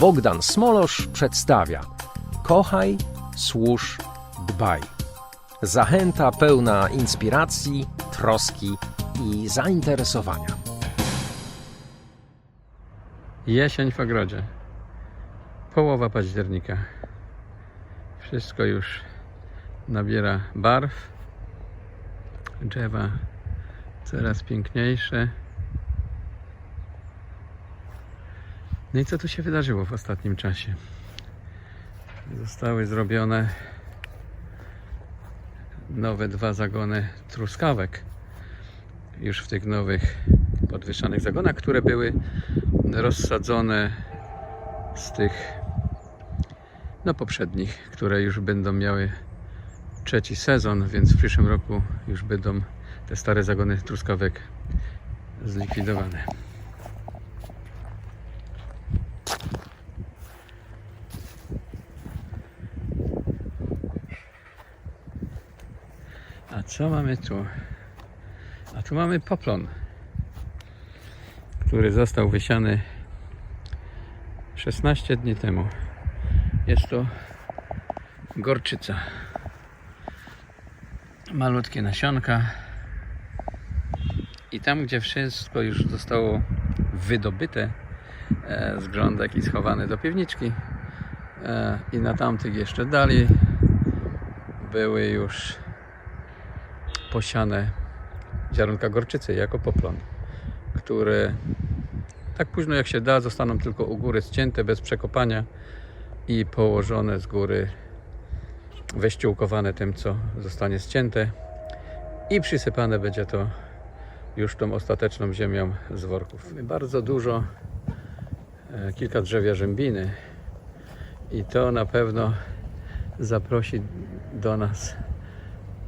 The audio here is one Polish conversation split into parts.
Bogdan Smolosz przedstawia Kochaj, służ, dbaj. Zachęta pełna inspiracji, troski i zainteresowania. Jesień w ogrodzie. Połowa października. Wszystko już nabiera barw. Drzewa coraz piękniejsze. No i co tu się wydarzyło w ostatnim czasie? Zostały zrobione nowe dwa zagony truskawek. Już w tych nowych podwyższanych zagonach, które były rozsadzone z tych no poprzednich, które już będą miały trzeci sezon, więc w przyszłym roku już będą te stare zagony truskawek zlikwidowane. Co mamy tu? A tu mamy poplon który został wysiany 16 dni temu. Jest to gorczyca. Malutkie nasionka. I tam, gdzie wszystko już zostało wydobyte e, z grządek i schowane do piwniczki, e, i na tamtych jeszcze dalej były już posiane ziarnka gorczycy jako poplon które tak późno jak się da zostaną tylko u góry ścięte bez przekopania i położone z góry wyściółkowane tym co zostanie ścięte i przysypane będzie to już tą ostateczną ziemią z worków. Bardzo dużo, e, kilka drzew jarzębiny i to na pewno zaprosi do nas,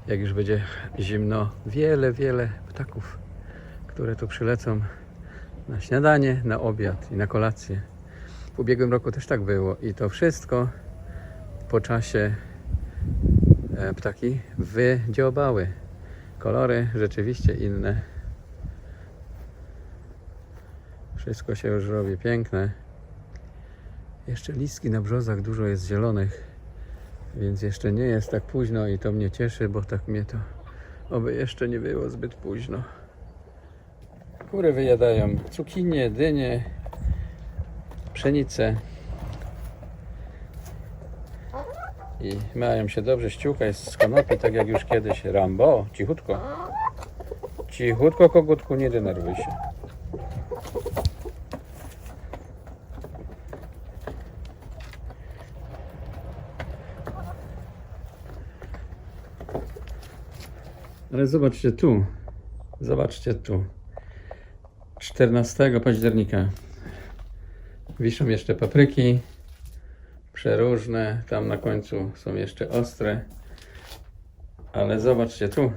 jak już będzie zimno, wiele, wiele ptaków które tu przylecą na śniadanie, na obiad i na kolację. W ubiegłym roku też tak było i to wszystko po czasie e, ptaki wydziobały. Kolory rzeczywiście inne. Wszystko się już robi piękne. Jeszcze listki na brzozach dużo jest zielonych, więc jeszcze nie jest tak późno i to mnie cieszy, bo tak mnie to oby jeszcze nie było zbyt późno. Kury wyjadają cukinie, dynie, pszenicę. I mają się dobrze ściukać z konopi, tak jak już kiedyś Rambo. Cichutko. Cichutko, kogutku, nie denerwuj się. Ale zobaczcie tu. Zobaczcie tu. 14 października. Wiszą jeszcze papryki. Przeróżne, tam na końcu są jeszcze ostre. Ale zobaczcie tu.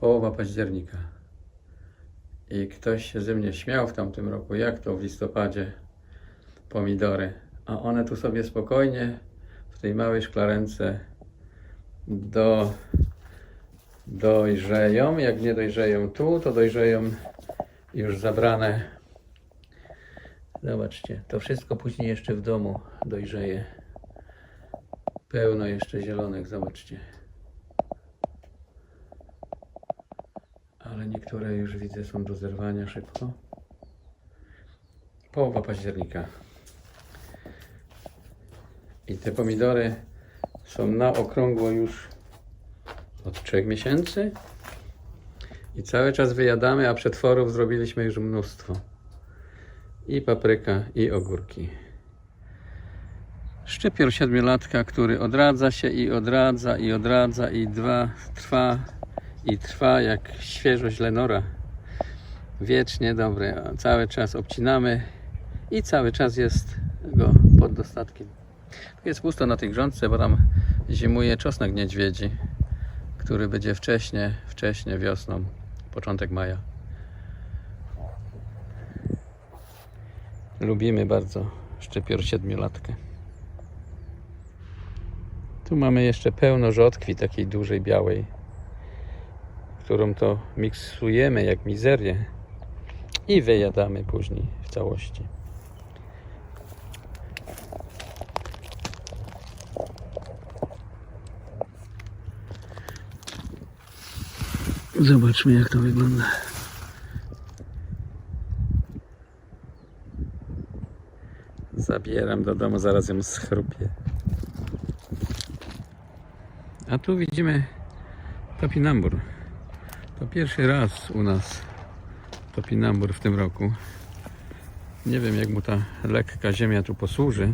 Połowa października. I ktoś się ze mnie śmiał w tamtym roku, jak to w listopadzie? Pomidory, a one tu sobie spokojnie w tej małej szklarence do, dojrzeją. Jak nie dojrzeją tu, to dojrzeją już zabrane. Zobaczcie, to wszystko później jeszcze w domu dojrzeje. Pełno jeszcze zielonych, zobaczcie. Ale niektóre już widzę są do zerwania szybko. Połowa października. I te pomidory są na okrągło już od 3 miesięcy i cały czas wyjadamy, a przetworów zrobiliśmy już mnóstwo. I papryka, i ogórki. Szczypior siedmiolatka, który odradza się i odradza, i odradza, i dwa, trwa, i trwa jak świeżość Lenora. Wiecznie dobry, cały czas obcinamy i cały czas jest go pod dostatkiem. Tu jest pusto na tej grządce, bo tam zimuje czosnek niedźwiedzi, który będzie wcześnie, wcześnie wiosną, początek maja. Lubimy bardzo szczypior siedmiolatkę. Tu mamy jeszcze pełno rzodkwi takiej dużej, białej, którą to miksujemy jak mizerię i wyjadamy później w całości. Zobaczmy jak to wygląda. Zabieram do domu, zaraz ją schrupię. A tu widzimy topinambur. To pierwszy raz u nas topinambur w tym roku. Nie wiem jak mu ta lekka ziemia tu posłuży.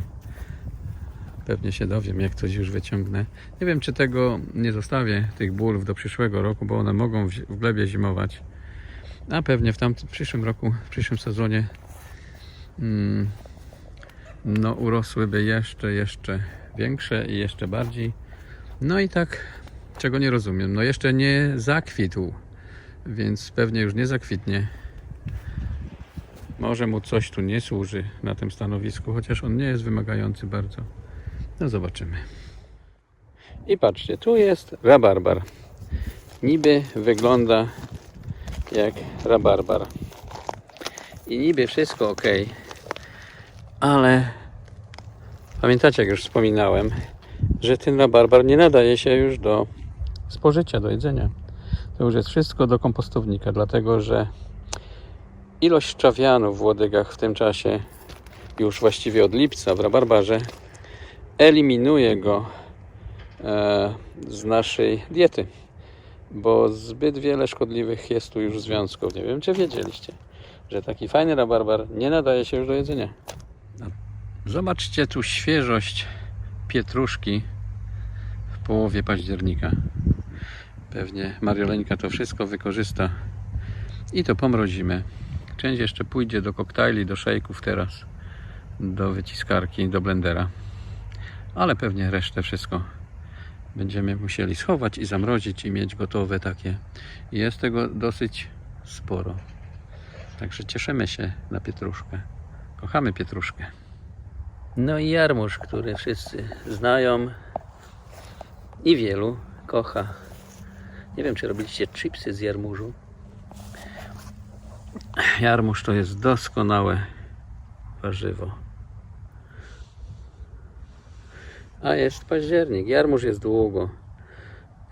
Pewnie się dowiem, jak coś już wyciągnę. Nie wiem, czy tego nie zostawię, tych bulw do przyszłego roku, bo one mogą w glebie zimować. A pewnie w tamtym w przyszłym roku, w przyszłym sezonie mm, no urosłyby jeszcze, jeszcze większe i jeszcze bardziej. No i tak, czego nie rozumiem, no jeszcze nie zakwitł, więc pewnie już nie zakwitnie. Może mu coś tu nie służy na tym stanowisku, chociaż on nie jest wymagający bardzo. No zobaczymy. I patrzcie, tu jest rabarbar. Niby wygląda jak rabarbar. I niby wszystko ok, ale pamiętacie, jak już wspominałem, że ten rabarbar nie nadaje się już do spożycia, do jedzenia. To już jest wszystko do kompostownika, dlatego że ilość szczawianu w łodygach w tym czasie, już właściwie od lipca w rabarbarze, eliminuje go e, z naszej diety, bo zbyt wiele szkodliwych jest tu już związków. Nie wiem, czy wiedzieliście, że taki fajny rabarbar nie nadaje się już do jedzenia. Zobaczcie tu świeżość pietruszki w połowie października. Pewnie Marioleńka to wszystko wykorzysta i to pomrozimy. Część jeszcze pójdzie do koktajli, do szejków teraz, do wyciskarki, do blendera. Ale pewnie resztę wszystko będziemy musieli schować i zamrozić i mieć gotowe takie. I Jest tego dosyć sporo. Także cieszymy się na pietruszkę. Kochamy pietruszkę. No i jarmuż, który wszyscy znają i wielu kocha. Nie wiem, czy robiliście chipsy z jarmużu. Jarmuż to jest doskonałe warzywo. A jest październik. Jarmuż jest długo.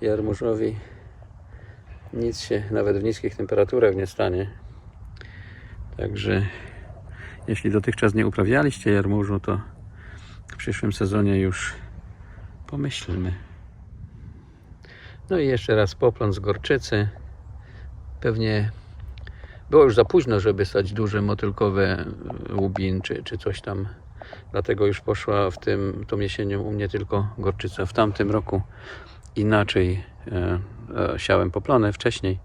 Jarmużowi nic się nawet w niskich temperaturach nie stanie. Także jeśli dotychczas nie uprawialiście jarmużu, to w przyszłym sezonie już pomyślmy. No i jeszcze raz poplon z gorczycy. Pewnie było już za późno, żeby stać duże motylkowe łubin czy, czy coś tam. Dlatego już poszła w tym tą jesienią u mnie tylko gorczyca. W tamtym roku inaczej e, e, siałem poplony wcześniej.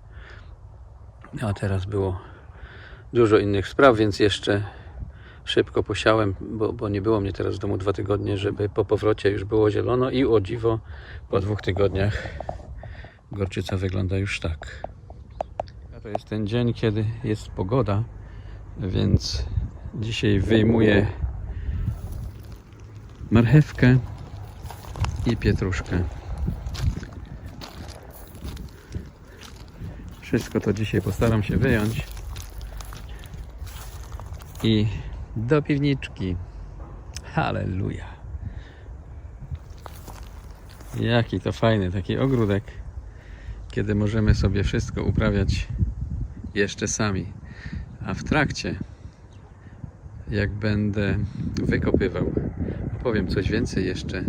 A teraz było dużo innych spraw, więc jeszcze szybko posiałem, bo, bo nie było mnie teraz w domu dwa tygodnie, żeby po powrocie już było zielono i o dziwo po dwóch tygodniach gorczyca wygląda już tak. A To jest ten dzień, kiedy jest pogoda, więc dzisiaj wyjmuję marchewkę i pietruszkę. Wszystko to dzisiaj postaram się wyjąć i do piwniczki. Halleluja. Jaki to fajny taki ogródek, kiedy możemy sobie wszystko uprawiać jeszcze sami. A w trakcie, jak będę wykopywał, opowiem coś więcej jeszcze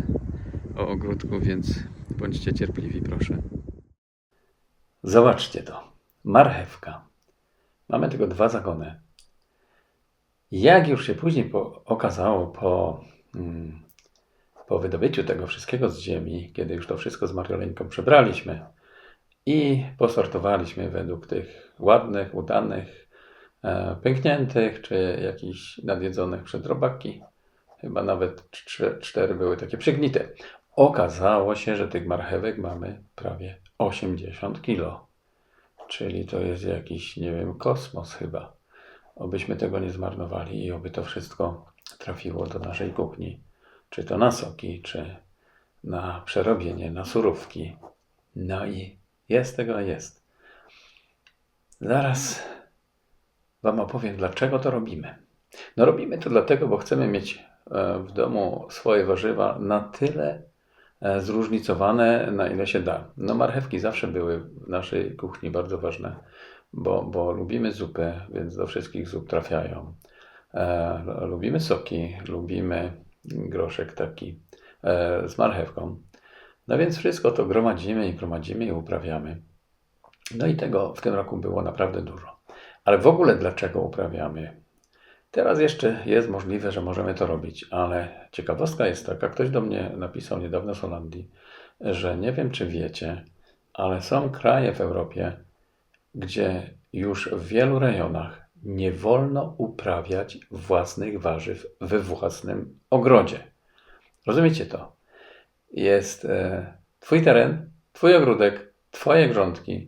o ogródku, więc bądźcie cierpliwi, proszę. Zobaczcie to. Marchewka. Mamy tylko dwa zagony. Jak już się później po, okazało po, mm, po wydobyciu tego wszystkiego z ziemi, kiedy już to wszystko z Marioleńką przebraliśmy i posortowaliśmy według tych ładnych, udanych, e, pękniętych czy jakichś nadjedzonych przez robaki, chyba nawet czte- cztery były takie przygnite. Okazało się, że tych marchewek mamy prawie 80 kilo. Czyli to jest jakiś, nie wiem, kosmos chyba. Obyśmy tego nie zmarnowali i oby to wszystko trafiło do naszej kuchni. Czy to na soki, czy na przerobienie, na surówki. No i jest tego, jest. zaraz Wam opowiem, dlaczego to robimy. No robimy to dlatego, bo chcemy mieć w domu swoje warzywa na tyle e, zróżnicowane, na ile się da. No marchewki zawsze były w naszej kuchni bardzo ważne, bo, bo lubimy zupę, więc do wszystkich zup trafiają. E, lubimy soki, lubimy groszek taki e, z marchewką. No więc wszystko to gromadzimy i gromadzimy i uprawiamy. No i tego w tym roku było naprawdę dużo. Ale w ogóle dlaczego uprawiamy? Teraz jeszcze jest możliwe, że możemy to robić, ale ciekawostka jest taka, ktoś do mnie napisał niedawno z Holandii, że nie wiem czy wiecie, ale są kraje w Europie, gdzie już w wielu rejonach nie wolno uprawiać własnych warzyw we własnym ogrodzie. Rozumiecie to? Jest e, twój teren, twój ogródek, twoje grządki,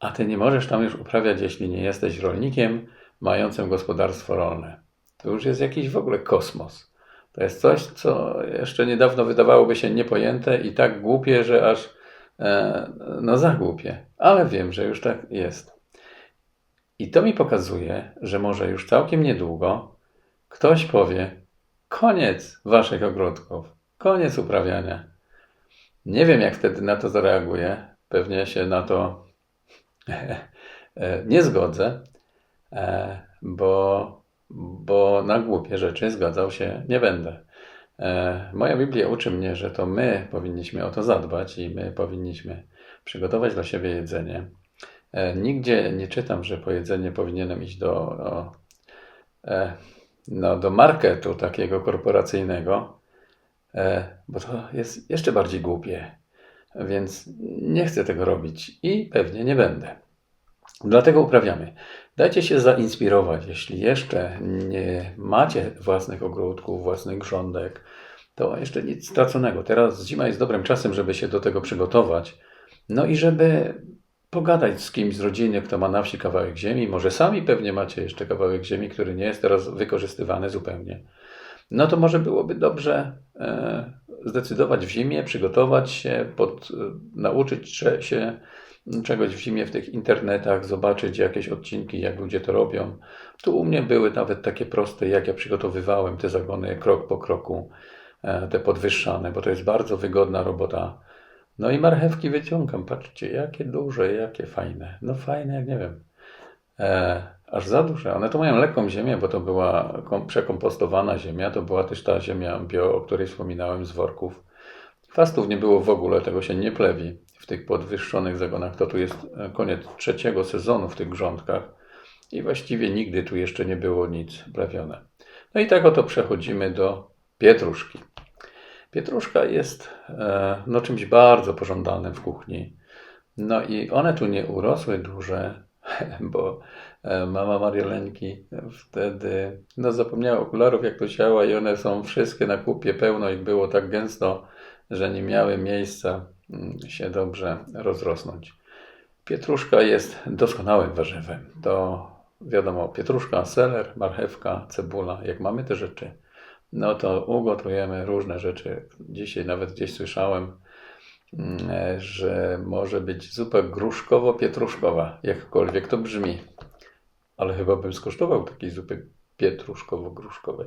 a ty nie możesz tam już uprawiać, jeśli nie jesteś rolnikiem mającym gospodarstwo rolne. To już jest jakiś w ogóle kosmos. To jest coś, co jeszcze niedawno wydawałoby się niepojęte i tak głupie, że aż e, no za głupie. Ale wiem, że już tak jest. I to mi pokazuje, że może już całkiem niedługo ktoś powie: koniec waszych ogródków, koniec uprawiania. Nie wiem, jak wtedy na to zareaguję. Pewnie się na to nie zgodzę, e, bo, bo na głupie rzeczy zgadzał się nie będę. E, Moja Biblia uczy mnie, że to my powinniśmy o to zadbać i my powinniśmy przygotować dla siebie jedzenie. E, Nigdzie nie czytam, że po jedzenie powinienem iść do, e, no, do marketu takiego korporacyjnego, e, bo to jest jeszcze bardziej głupie. Więc nie chcę tego robić i pewnie nie będę. Dlatego uprawiamy. Dajcie się zainspirować. Jeśli jeszcze nie macie własnych ogródków, własnych grządek, to jeszcze nic straconego. Teraz zima jest dobrym czasem, żeby się do tego przygotować. No i żeby pogadać z kimś z rodziny, kto ma na wsi kawałek ziemi. Może sami pewnie macie jeszcze kawałek ziemi, który nie jest teraz wykorzystywany zupełnie. No to może byłoby dobrze e, zdecydować w zimie, przygotować się, pod, e, nauczyć się czegoś w zimie w tych internetach, zobaczyć jakieś odcinki, jak ludzie to robią. Tu u mnie były nawet takie proste, jak ja przygotowywałem te zagony krok po kroku, e, te podwyższane, bo to jest bardzo wygodna robota. No i marchewki wyciągam, patrzcie, jakie duże, jakie fajne. No fajne, jak nie wiem. E, aż za duże. One to mają lekką ziemię, bo to była kom- przekompostowana ziemia, to była też ta ziemia bio, o której wspominałem z worków. Chwastów nie było w ogóle, tego się nie plewi w tych podwyższonych zagonach. To tu jest e, koniec trzeciego sezonu w tych grządkach i właściwie nigdy tu jeszcze nie było nic plewione. No i tak oto przechodzimy do pietruszki. Pietruszka jest e, no, czymś bardzo pożądanym w kuchni. No i one tu nie urosły duże, bo e, mama Marioleńki wtedy no, zapomniała okularów, jak to siała i one są wszystkie na kupie, pełno ich było tak gęsto, że nie miały miejsca się dobrze rozrosnąć. Pietruszka jest doskonałym warzywem. To wiadomo, pietruszka, seler, marchewka, cebula. Jak mamy te rzeczy, no to ugotujemy różne rzeczy. Dzisiaj nawet gdzieś słyszałem, mm, e, że może być zupa gruszkowo-pietruszkowa, jakkolwiek to brzmi. Ale chyba bym skosztował takiej zupy pietruszkowo-gruszkowej.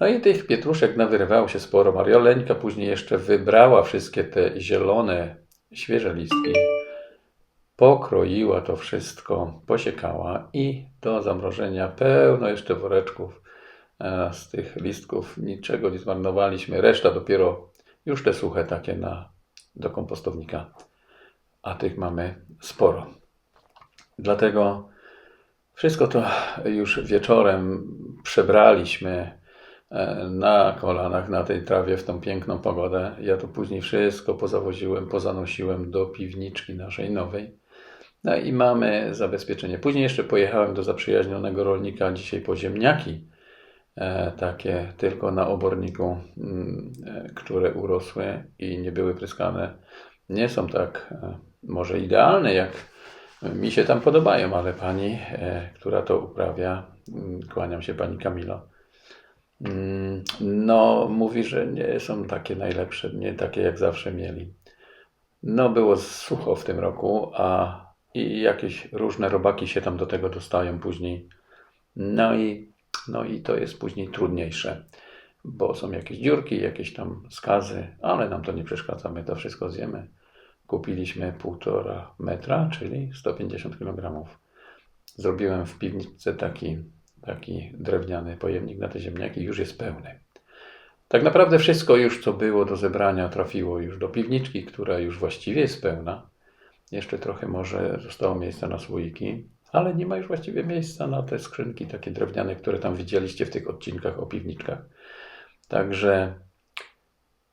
No i tych pietruszek nawyrywało się sporo. Marioleńka później jeszcze wybrała wszystkie te zielone, świeże listki, pokroiła to wszystko, posiekała i do zamrożenia pełno jeszcze woreczków e, z tych listków. Niczego nie zmarnowaliśmy. Reszta dopiero już te suche takie na, do kompostownika. A tych mamy sporo. Dlatego wszystko to już wieczorem przebraliśmy na kolanach na tej trawie w tą piękną pogodę. Ja to później wszystko pozawoziłem, pozanosiłem do piwniczki naszej nowej. No i mamy zabezpieczenie. Później jeszcze pojechałem do zaprzyjaźnionego rolnika dzisiaj po ziemniaki, e, takie tylko na oborniku, mm, e, które urosły i nie były pryskane. Nie są tak e, może idealne, jak mi się tam podobają, ale pani, e, która to uprawia, mm, kłaniam się pani Kamilo, no mówi, że nie są takie najlepsze, nie takie jak zawsze mieli. No było sucho w tym roku, a i jakieś różne robaki się tam do tego dostają później. No i, no i to jest później trudniejsze, bo są jakieś dziurki, jakieś tam skazy, ale nam to nie przeszkadza, my to wszystko zjemy. Kupiliśmy półtora metra, czyli 150 kg. Zrobiłem w piwnicy taki, taki drewniany pojemnik na te ziemniaki, już jest pełny. Tak naprawdę wszystko już, co było do zebrania, trafiło już do piwniczki, która już właściwie jest pełna. Jeszcze trochę może zostało miejsca na słoiki, ale nie ma już właściwie miejsca na te skrzynki takie drewniane, które tam widzieliście w tych odcinkach o piwniczkach. Także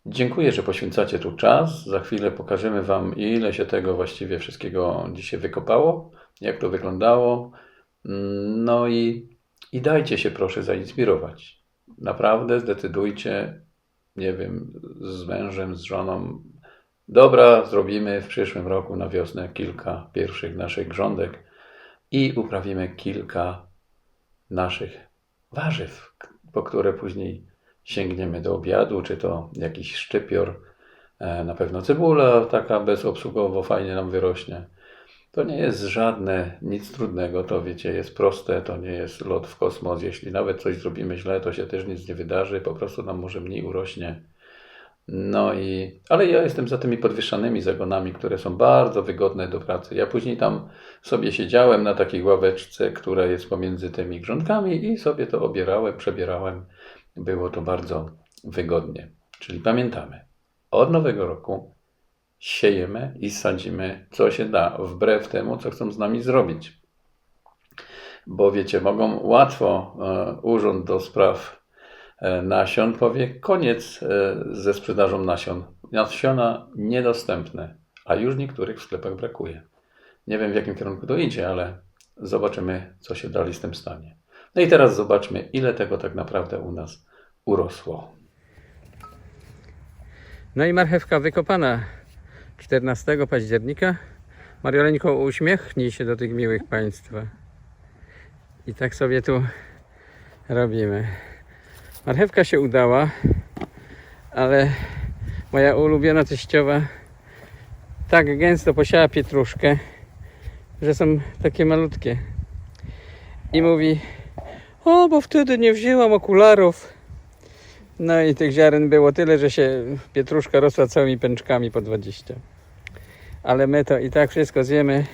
dziękuję, że poświęcacie tu czas. Za chwilę pokażemy Wam, ile się tego właściwie wszystkiego dzisiaj wykopało, jak to wyglądało. No i, i dajcie się proszę zainspirować. Naprawdę zdecydujcie, nie wiem, z mężem, z żoną, dobra, zrobimy w przyszłym roku na wiosnę kilka pierwszych naszych grządek i uprawimy kilka naszych warzyw, po które później sięgniemy do obiadu, czy to jakiś szczypior, e, na pewno cebula taka bezobsługowo fajnie nam wyrośnie. To nie jest żadne, nic trudnego, to wiecie, jest proste, to nie jest lot w kosmos. Jeśli nawet coś zrobimy źle, to się też nic nie wydarzy, po prostu nam może mniej urośnie. No i, ale ja jestem za tymi podwyższanymi zagonami, które są bardzo wygodne do pracy. Ja później tam sobie siedziałem na takiej ławeczce, która jest pomiędzy tymi grządkami i sobie to obierałem, przebierałem. Było to bardzo wygodnie. Czyli pamiętamy, od nowego roku siejemy i sadzimy, co się da, wbrew temu, co chcą z nami zrobić. Bo wiecie, mogą łatwo e, Urząd do Spraw e, Nasion powie koniec e, ze sprzedażą nasion. Nasiona niedostępne, a już niektórych w sklepach brakuje. Nie wiem w jakim kierunku to idzie, ale zobaczymy, co się dalej z tym stanie. No i teraz zobaczmy, ile tego tak naprawdę u nas urosło. No i marchewka wykopana 14 października. Marioleńko, uśmiechnij się do tych miłych Państwa. I tak sobie tu robimy. Marchewka się udała, ale moja ulubiona teściowa tak gęsto posiała pietruszkę, że są takie malutkie. I mówi, o, bo wtedy nie wzięłam okularów. No i tych ziaren było tyle, że się pietruszka rosła całymi pęczkami po 20. Ale my to i tak wszystko zjemy,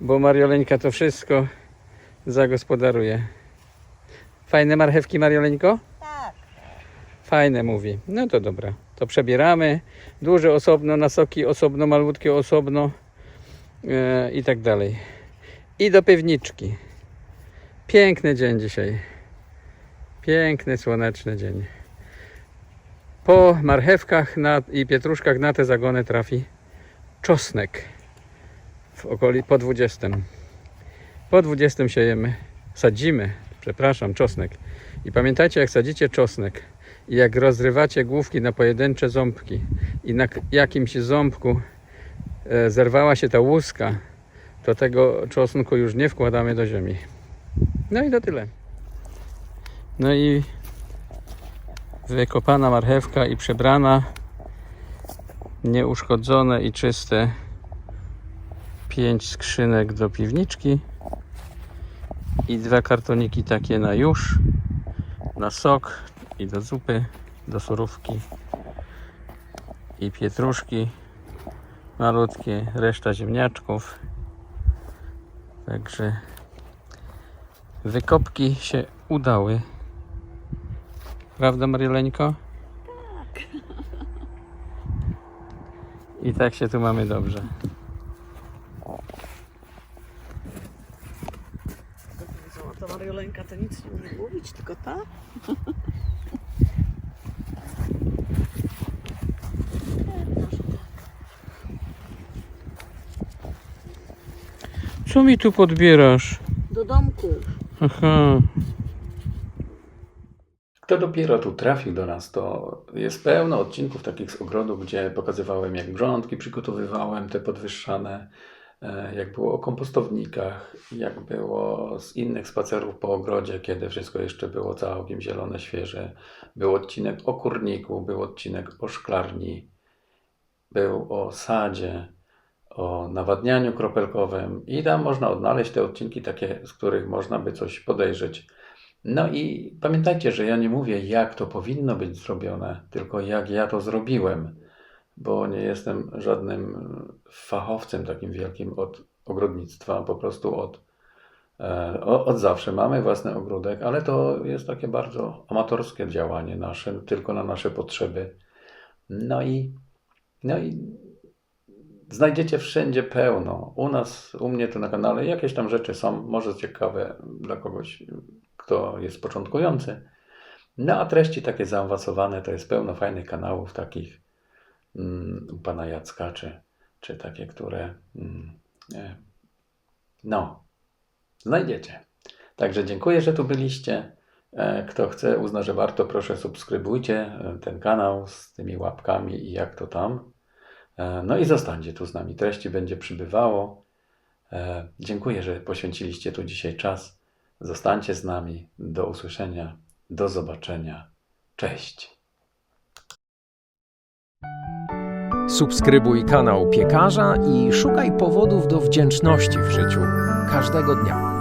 bo Marioleńka to wszystko zagospodaruje. Fajne marchewki, Marioleńko? Tak. Fajne, mówi. No to dobra. To przebieramy. Duże osobno, na soki osobno, malutkie osobno e, i tak dalej. I do piwniczki. Piękny dzień dzisiaj. Piękny, słoneczny dzień. Po marchewkach na, i pietruszkach na te zagony trafi czosnek. W okoli po 20. Po 20 siejemy, sadzimy, przepraszam, czosnek. I pamiętajcie, jak sadzicie czosnek i jak rozrywacie główki na pojedyncze ząbki i na jakimś ząbku e, zerwała się ta łuska, to tego czosnku już nie wkładamy do ziemi. No i to tyle. No i wykopana marchewka i przebrana, nieuszkodzone i czyste. Pięć skrzynek do piwniczki i dwa kartoniki takie na już, na sok i do zupy, do surówki i pietruszki malutkie, reszta ziemniaczków. Także wykopki się udały. Prawda, Marioleńko? Tak. I tak się tu mamy dobrze. Złota Mariolenka to nic nie umie mówić, tylko ta? Co mi tu podbierasz? Do domku. Aha. Kto dopiero tu trafił do nas, to jest pełno odcinków takich z ogrodu, gdzie pokazywałem, jak grządki przygotowywałem, te podwyższane, e, jak było o kompostownikach, jak było z innych spacerów po ogrodzie, kiedy wszystko jeszcze było całkiem zielone, świeże. Był odcinek o kurniku, był odcinek o szklarni, był o sadzie, o nawadnianiu kropelkowym i tam można odnaleźć te odcinki takie, z których można by coś podejrzeć. No i pamiętajcie, że ja nie mówię, jak to powinno być zrobione, tylko jak ja to zrobiłem, bo nie jestem żadnym fachowcem takim wielkim od ogrodnictwa, po prostu od, e, od zawsze mamy własny ogródek, ale to jest takie bardzo amatorskie działanie nasze, tylko na nasze potrzeby. No i, no i znajdziecie wszędzie pełno. U nas, u mnie tu na kanale jakieś tam rzeczy są, może ciekawe dla kogoś, kto jest początkujący. No a treści takie zaawansowane to jest pełno fajnych kanałów takich mm, pana Jacka, czy, czy takie, które mm, e, no, znajdziecie. Także dziękuję, że tu byliście. E, Kto chce, uzna, że warto, proszę subskrybujcie e, ten kanał z tymi łapkami i jak to tam. No i zostańcie tu z nami. Treści będzie przybywało. Dziękuję, że poświęciliście tu dzisiaj czas. Zostańcie z nami. Do usłyszenia. Do zobaczenia. Cześć. Subskrybuj kanał piekarza i szukaj powodów do wdzięczności w życiu każdego dnia.